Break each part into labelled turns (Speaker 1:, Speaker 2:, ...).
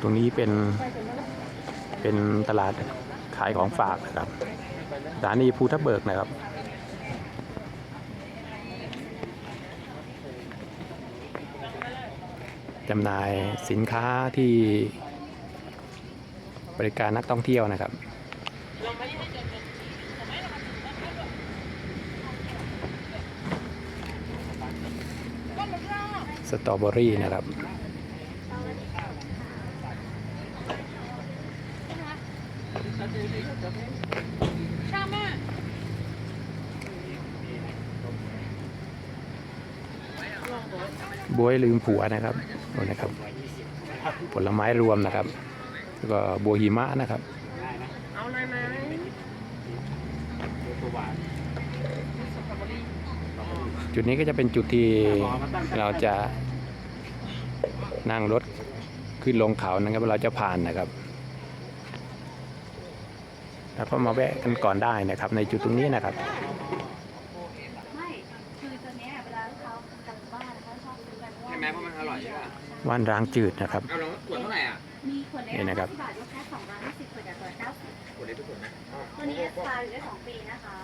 Speaker 1: ตรงนี้เป็นเป็นตลาดขายของฝากนะครับสถานีภูทับเบิกนะครับจำหน่ายสินค้าที่บริการนักท่องเที่ยวนะครับ สตรอเบอรี่นะครับ บวยลืมผัวนะครับโน่นะครับ ผลไม้รวมนะครับ แล้วก็บัวหิมะนะครับ
Speaker 2: เอาเลยไหม
Speaker 1: จุดนี้ก็จะเป็นจุดที่เราจะนั่งรถขึ้นลงเขานะครับเราจะผ่านนะครับแล้วก็มาแวะกันก่อนได้นะครับ ในจุดตรงนี้นะครับ
Speaker 3: ว่านรา
Speaker 1: งจืดนะครับ
Speaker 2: เอาลองขวดเท่าไหร่อะ
Speaker 3: มีขวดเล็ก
Speaker 1: นี่นะครับ
Speaker 3: 50บาทลูกค้าสองร้อยห้าสิบขวดใหญ่ขวดเก้าสิบ
Speaker 2: ขวดเล็กทุกขวดนะ
Speaker 3: ตัวนี้เอสปาอยู่ได้สองปีนะคะ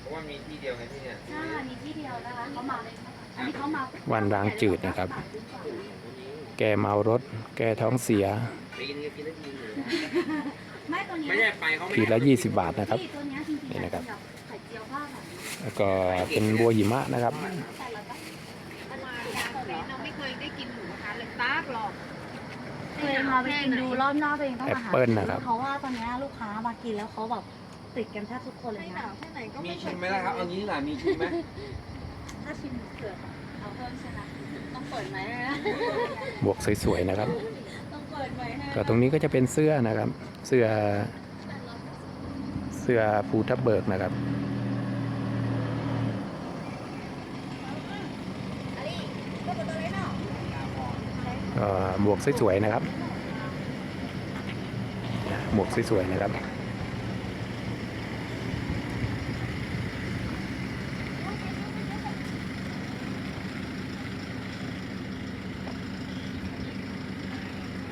Speaker 2: เพราะว่ามีที่เดียวไงที่เนี่ย
Speaker 3: ใช่มีที่เดียวนะคะเขามาอันนี้เขามา
Speaker 1: วันรางจืดนะครับ แก้เมารถ แก้ท้องเสีย
Speaker 2: ปีนึงกินได้ทีนึง
Speaker 3: ไม่ตัวเนี้ย
Speaker 2: ไม่ใช่ไปเขาไม่
Speaker 1: ขีดละ 20 บาทนะครับ
Speaker 3: ที่ตัวเนี้ยจริงๆ
Speaker 1: นี่นะครับ
Speaker 3: เป็ไข่เจียวผ้าแบบนี้
Speaker 1: แล้วก็เป็นบัวหิมะนะครับ
Speaker 3: แต่เราก็
Speaker 4: เราไม่เคยได้กินหมูกระทะเลยตากหรอก
Speaker 3: เคยมาไปกินดูรอบหน้าตัวเองต้องมาหา
Speaker 1: แอปเปิ้ลนะครับ
Speaker 3: เพราะว่าตอนเนี้ยลูกค้ามากินแล้วเขาแบบติดกันแทบทุกคนเลย
Speaker 4: ไม่ห
Speaker 3: นะ
Speaker 4: นาวแค่ไหนก็
Speaker 2: มี
Speaker 4: ไม่เค
Speaker 2: ชิ
Speaker 4: ย
Speaker 2: มไหมล่ะครับ เอางี้ดีกว่ามีชิมไหม
Speaker 3: ถ้าชิมเผือกเอาเพิ่มใช่ไหมต้องเปิดไหม
Speaker 1: บวกสวยๆนะครับ
Speaker 3: ต้องเปิดไหมฮะ
Speaker 1: ก็ตรงนี้ก็จะเป็นเสื้อนะครับ เสื้อ เสื้อภูทับเบิกนะครับ หมวกสวยๆนะครับ หมวกสวยๆนะครับ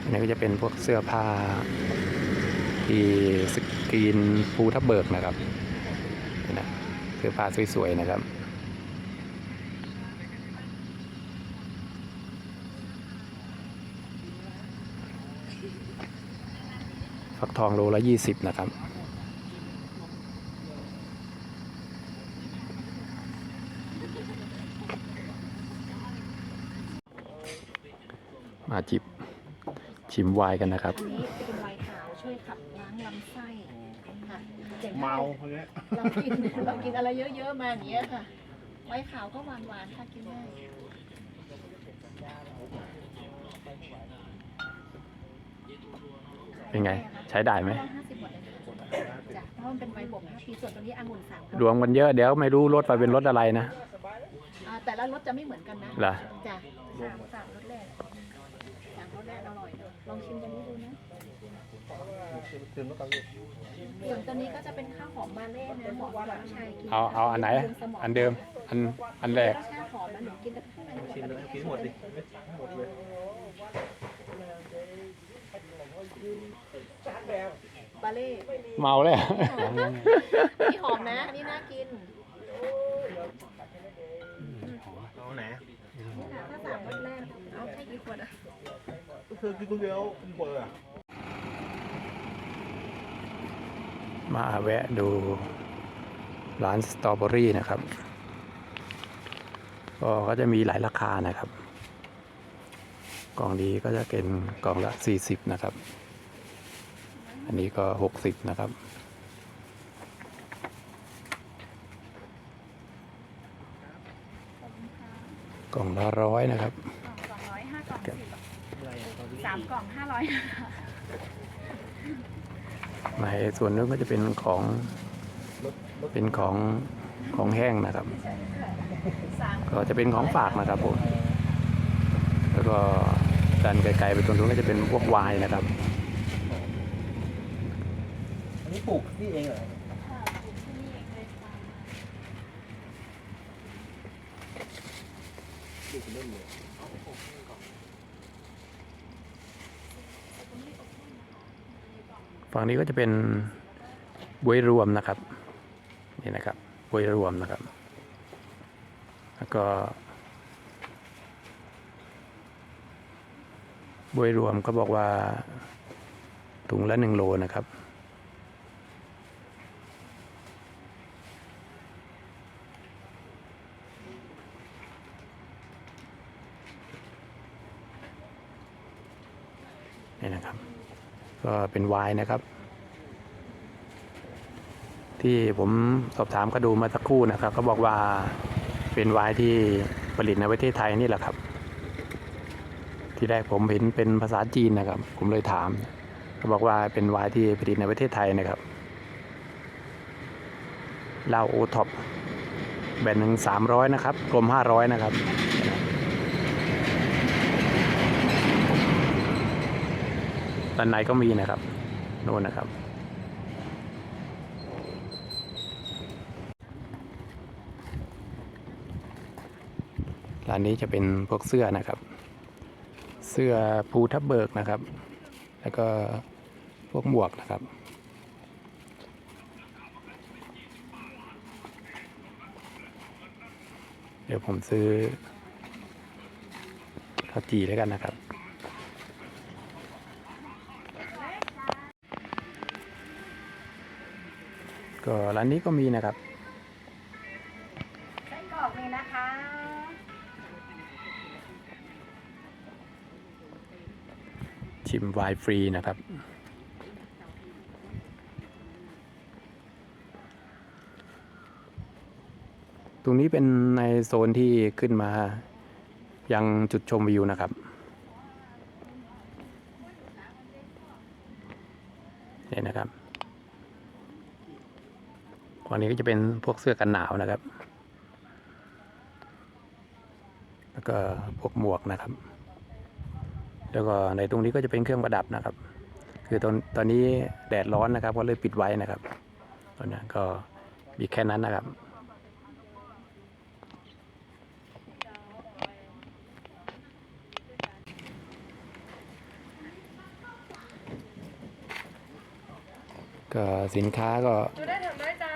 Speaker 1: อันนี้ก็จะเป็นพวกเสื้อผ้าที่สกรีนภูทับเบิกนะครับนี่นะเสื้อผ้าสวยๆนะครับ ฟักทองโลละยี่สิบนะครับ มาจิบชิมไวน์กันนะครับ
Speaker 4: อันนี้เป็นไวน์ขาวช่วยขับล้างลำไส้ค่ะอย่าง
Speaker 5: เมาเนี่ย
Speaker 4: เรากินเรากินอะไรเยอะๆมาอย่างเงี้ยค่ะไวน์ขาวก็หวานๆค่ะกินได้
Speaker 1: เป็นไง ใช้ได้ไหม
Speaker 4: ห้าสิบหมดเลยค่ะจ้ะเพราะมันเป็นไวน์บวกห้าปีส่วนตัวนี้องุ่นสาม
Speaker 1: รวมกันเยอะเดี๋ยวไม่รู้รถไปเป็นรถอะไรนะ
Speaker 4: อ่าแต่ละรสจะไม่เหมือนกันนะ
Speaker 1: เหรอ
Speaker 4: จ้ะสามสามรสแรกสามรสแรกอร่อยเลยลองชิมตัวนี้ดูนะ
Speaker 5: ตื่นมากันเลย
Speaker 4: ส่วนตัวนี้ก็จะเป็นข้าวหอมบาเล่นะหอมแบบชายกิน
Speaker 1: เอาเอาอันไหน อันเดิมอันอันแรก
Speaker 4: รสชาติหอมมันหนูกินแต่ข้างใน
Speaker 5: ชิมแล้วกินหมดดิ หมดเลย
Speaker 4: บาเล่
Speaker 1: เมาเลย
Speaker 4: นี่หอมนะ อันนี่น่ากิน
Speaker 5: เอาไหน
Speaker 4: ถ้าสามรสแรกเอาให้กี่ขวดอะ
Speaker 5: ก็คือกินคนเดียวกินหมดเลยอะ
Speaker 1: มาแวะดูร้านสตรอเบอรี่นะครับ ก็ก็จะมีหลายราคานะครับ กล่องดีก็จะเป็นกล่องละ 40 นะครับ อันนี้ก็60นะครับ กล่องละร้อยนะครับ
Speaker 3: สองร้อยห้ากล่อง
Speaker 1: ครับ
Speaker 3: สิบสามกล่องห้าร้อย
Speaker 1: ในส่วนนู้นก็จะเป็นของเป็นของของแห้งนะครับ ก็จะเป็นของฝากนะครับผม แล้วก็ดันไกลๆไปตรงนู้นก็จะเป็นพวกไวน์นะครับ
Speaker 5: อันนี้ปลูกนี่เองเหรอปลูกเริ่มเลย
Speaker 1: ฝั่งนี้ก็จะเป็นบวยรวมนะครับนี่นะครับบวยรวมนะครับ แล้วก็บวยรวมก็บอกว่าถุงละหนึ่งโลนะครับ นี่นะครับ ก็เป็นไวน์นะครับ ที่ผมสอบถามก็ดูมาสักครู่นะครับก็บอกว่าเป็นไวน์ที่ผลิตในประเทศไทยนี่แหละครับ ที่แรกผมเห็นเป็นภาษาจีนนะครับ ผมเลยถามเขาบอกว่าเป็นไวน์ที่ผลิตในประเทศไทยนะครับลาวโอท็อปแบนหนึ่งสามร้อยนะครับกลมห้าร้อยนะครับ ด้านในก็มีนะครับโน่นนะครับ ร้านนี้จะเป็นพวกเสื้อนะครับ เสื้อภูทับเบิกนะครับ แล้วก็พวกหมวกนะครับเดี๋ยวผมซื้อข้าวจีแล้วกันนะครับ ก็ร้านนี้ก็มีนะครับ
Speaker 3: ไส้กรอกเลยนะคะ
Speaker 1: ชิมไวน์ฟรีนะครับ ตรงนี้เป็นในโซนที่ขึ้นมายังจุดชมวิวนะครับเนี่ยนะครับ ฝั่งนี้ก็จะเป็นพวกเสื้อกันหนาวนะครับ แล้วก็พวกหมวกนะครับ แล้วก็ในตรงนี้ก็จะเป็นเครื่องประดับนะครับ คือตอนตอนนี้แดดร้อนนะครับ ก็เลยปิดไว้นะครับตอนนี้ก็มีแค่นั้นนะครับก็สินค้าก็
Speaker 4: ดูได้ถึงได้จ้า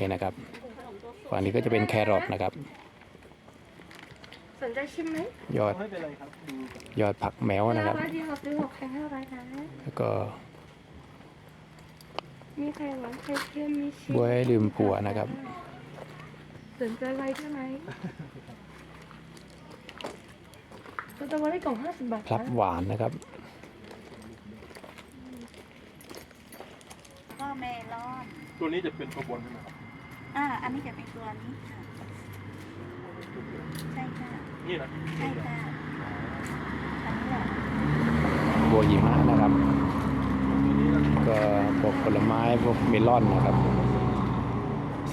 Speaker 1: นี่นะครับฝั่งนี้ก็จะเป็นแครอทนะครับ
Speaker 4: สนใจชิมไหม
Speaker 1: ยอด
Speaker 5: ไม่เป็นไรครับดู
Speaker 1: ยอดผักแมวนะครับ
Speaker 4: ร้อยที่เขาซื้อหกแค่ห้าร้อยนะ
Speaker 1: แล้วก็
Speaker 4: มีไข่หวานไข่เค็มมีชีส
Speaker 1: บวยลืมผัวนะครับ
Speaker 4: สนใจอะไรใช่ไหมสตรอเบอรี่กล่องห้าสิบบาท
Speaker 1: พลับหวานนะครับ
Speaker 3: ก็เมลอน
Speaker 5: ตัวนี้จะเป็นตัวบนใช่ไหมครับ
Speaker 3: อ่า อันนี้จะเป็นตัวนี้ค่ะ ใช่ค่ะ
Speaker 5: นี่นะ
Speaker 3: ใช่ค่ะอันนี้แหละ
Speaker 1: บัวหิมะนะครับ
Speaker 5: ตัวนี้นะ
Speaker 1: ก็พวกผลไม้พวกเมลอนนะครับ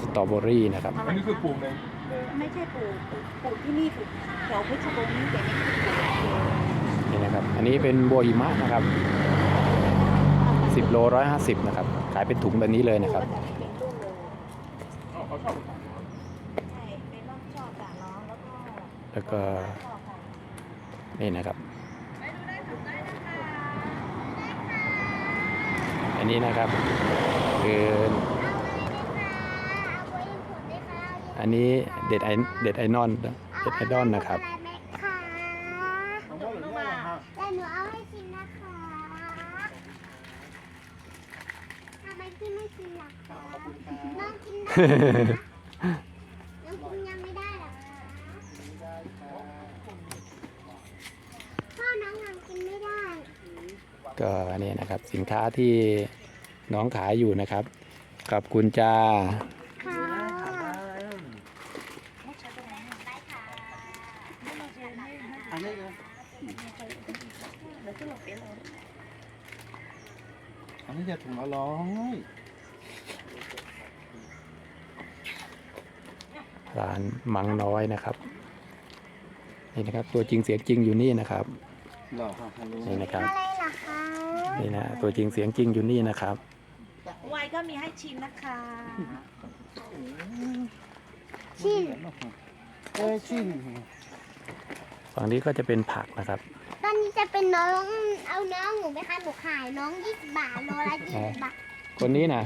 Speaker 1: สตรอเบอรี่นะครับ
Speaker 5: อันนี้คือปลูกในใน
Speaker 3: ไม่ใช่ปลูกปลูกปลูกที่นี่ปลูกแถวเพชรบูรณ์นี่แต่ไม่ใช่ปลูก
Speaker 1: นี่นะครับ อันนี้เป็นบัวหิมะนะครับ 10โล150 นะครับ ขายเป็นถุงแบบนี้เลยนะครับ
Speaker 3: แต่ไม่เป็นลูกเลย
Speaker 5: อ๋อ เขาชอบ
Speaker 3: ใช่เป็นรอบชอบกัน้องแล้วก็
Speaker 1: แล้วก็นี่นะครับ อันนี้นะครับคืออันนี้เด็ดไอเด็ดไอนอนเด็ดไอดอนนะครับ
Speaker 6: อะไรไหมคะแต่หนูเอาให้ชิมนะคะทำไมพี่ไม่กินล่ะคะน้องกิ นได้เหรอคะน้องกินยังไม่ได้เหรอคะพ่อน้องยังกินไม่ได้
Speaker 1: ก็นี่นะครับสินค้าที่น้องขายอยู่นะครับขอบคุณจ้า
Speaker 6: ค่ะ
Speaker 5: อันนี้นะอันนี้จะถุงละร้อย
Speaker 1: ร้านมังน้อยนะครับ นี่นะครับ ตัวจริงเสียงจริงอยู่นี่นะครับ
Speaker 5: หรอครับฮัลโหล
Speaker 1: นี่นะครับ
Speaker 6: อะไรเหรอคะ
Speaker 1: นี่นะตัวจริงเสียงจริงอยู่นี่นะครับ
Speaker 3: ไวน์ก็มีให้ชิมนะคะ
Speaker 6: ชิม
Speaker 5: เอ้ยชิม
Speaker 1: ฝั่งนี้ก็จะเป็นผักนะครับ
Speaker 6: อตอนนี้จะเป็นน้องเอาน้องหนูไปค่ะหนูขายน้องยี่สิบบาทโลละยี่สิบบาท
Speaker 1: คนนี้นะ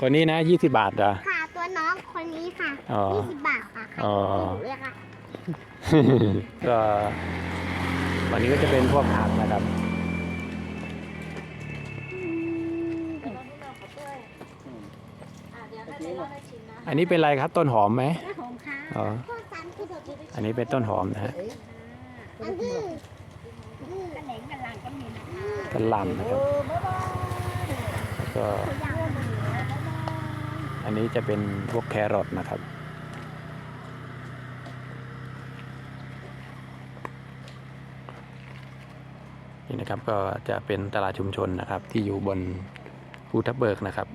Speaker 1: คนนี้นะยี่สิบบาทเหรอ
Speaker 6: ค่ะตัวน้องคนนี้ค่ะ
Speaker 1: อ๋อ
Speaker 6: ยี่สิบบาทค่ะขาย
Speaker 1: อ๋อ
Speaker 6: หนูเลยค่ะ
Speaker 1: ก็วันนี้ก็จะเป็นพวกผักนะครับ
Speaker 3: เดี๋ยวเราให้เราขอด้วยอะเดี๋ยวให้ไปลองได้ชิมนะ
Speaker 1: อันนี้เป็นอะไรครับต้นหอมไหม
Speaker 6: แม่ของค่ะ
Speaker 1: อ๋อ
Speaker 6: พวกสามคือเด็ก
Speaker 1: อันนี้เป็นต้นหอมนะฮะ
Speaker 6: อันนี้
Speaker 3: กระเหน่งกันหลังก็มีนะคะ
Speaker 1: กระหล่ำนะครับแล้ว ก็ อันนี้จะเป็นพวกแครอทนะครับ นี่นะครับก็จะเป็นตลาดชุมชนนะครับที่อยู่บนภูทับเบิกนะครับ